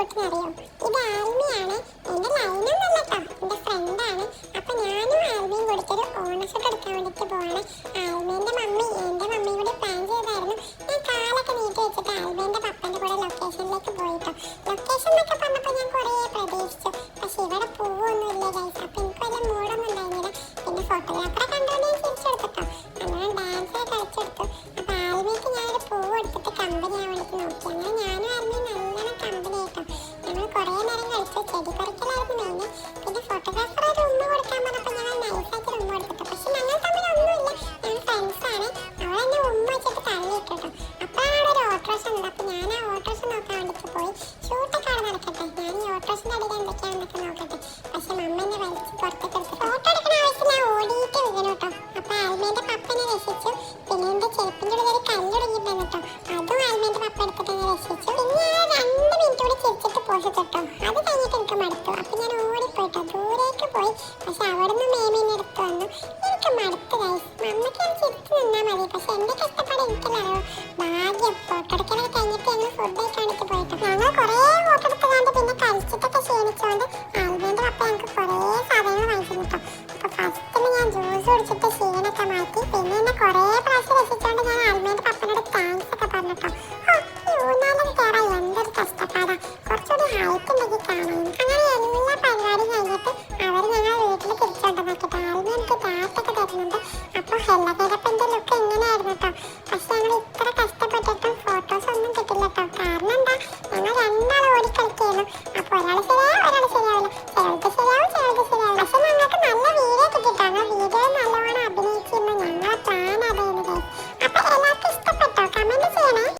ആൽബിക്കുട്ടിനെ അറിയോ. ഇത് ആൽമിയാണ് എന്റെ ലൈനൊന്നല്ല കേട്ടോ എന്റെ ഫ്രണ്ടാണ്. അപ്പം ഞാനും ആൽബിയും കൊടുത്തൊരു ഓണസൊക്കെ എടുക്കാൻ വേണ്ടിയിട്ട് പോവാണ്. ആൽബിന്റെ മമ്മി എന്റെ മമ്മിയും കൂടി പ്ലാൻ ചെയ്തായിരുന്നു. ഞാൻ കാലൊക്കെ നീട്ടി വെച്ചിട്ട് ആൽബിന്റെ പപ്പന്റെ കൂടെ ലൊക്കേഷനിലേക്ക് പോയിട്ടോ. ലൊക്കേഷൻ എന്നൊക്കെ പറഞ്ഞപ്പോൾ ഞാൻ കുറേ പ്രതീക്ഷിച്ചു. പക്ഷെ ഇവിടെ പൂവൊന്നുമില്ല ഗൈസ് അപ്പൊ അപ്പോൾ ഞാൻ ആ ഓട്ടോസ് നോക്കാൻ വേണ്ടിയിട്ട് പോയി. ഷൂട്ടൊക്കെ അവിടെ നടക്കട്ടെ. ഞാൻ ഈ ഓട്ടോസിന്റെ അടിയിൽ എന്തൊക്കെയാണെന്നൊക്കെ നോക്കട്ടെ. പക്ഷെ മമ്മ എന്നെ വലിച്ച് പുറത്തേക്ക് എടുത്തു ഫോട്ടോ എടുക്കുന്ന ആവശ്യം ഞാൻ ഓടിയിട്ട് വീണു കേട്ടോ. അപ്പോൾ ആൽമേന്റെ പപ്പനെ രക്ഷിച്ചു. പിന്നെ എന്റെ ചെരുപ്പിന്റെ ഉള്ളിൽ ഒരു കല്ലൊടുങ്ങിയിട്ടുണ്ടായിരുന്നു കേട്ടോ. അതും ആൽമേന്റെ പപ്പ എടുത്തിട്ട് ഞാൻ രക്ഷിച്ചു. പിന്നെ ഞാൻ രണ്ട് മിനിറ്റ് കൂടി ചിരിച്ചിട്ട് പോയി കേട്ടോ. അത് കഴിഞ്ഞിട്ട് എനിക്ക് മടുത്തു. അപ്പൊ ഞാൻ ഓടിപ്പോയിട്ടോ. ദൂരേക്ക് പോയി. പക്ഷെ അവിടുന്ന് മേമീനെ എടുത്തു വന്നു. എനിക്ക് മടുത്തു ഗൈസ് മമ്മയ്ക്ക് ഞാൻ ചിരിച്ചു നിന്നാൽ മതി. പക്ഷെ എന്റെ കഷ്ടപ്പാട് എനിക്കല്ലോ കഴിച്ചിട്ടൊക്കെ ക്ഷീണിച്ചുകൊണ്ട് ആൽബിന്റെ പപ്പ എനിക്ക് കുറേ സാധനങ്ങൾ വാങ്ങിച്ചിട്ടുണ്ട് കേട്ടോ അപ്പോൾ ഫസ്റ്റ് ഞാൻ ജ്യൂസ് കുടിച്ചിട്ട് ക്ഷീണമൊക്കെ മാറ്റി പിന്നെ എന്നെ കുറേ പ്രാവശ്യം രസിച്ചുകൊണ്ട് ഞാൻ ആൽബിന്റെ പപ്പനോട് താങ്ക്സ് ഒക്കെ പറഞ്ഞു കേട്ടോ ഓ ഊന്നാലും കയറാൻ എന്തൊരു കഷ്ടപ്പാടാ. കുറച്ചുകൂടി ഹൈറ്റ് ഉണ്ടെങ്കിൽ കാണാൻ അങ്ങനെ എല്ലാ പരിപാടിയും കഴിഞ്ഞിട്ട് അവർ ഞങ്ങൾ വീട്ടിൽ തിരിച്ചുകൊണ്ടെന്നാക്കിട്ട് ആൽബി എനിക്ക് ഒക്കെ തരുന്നുണ്ട്. അപ്പോൾ ഹെല്ലകേരപ്പന്റെ ലുക്ക് എങ്ങനെയായിരുന്നു കേട്ടോ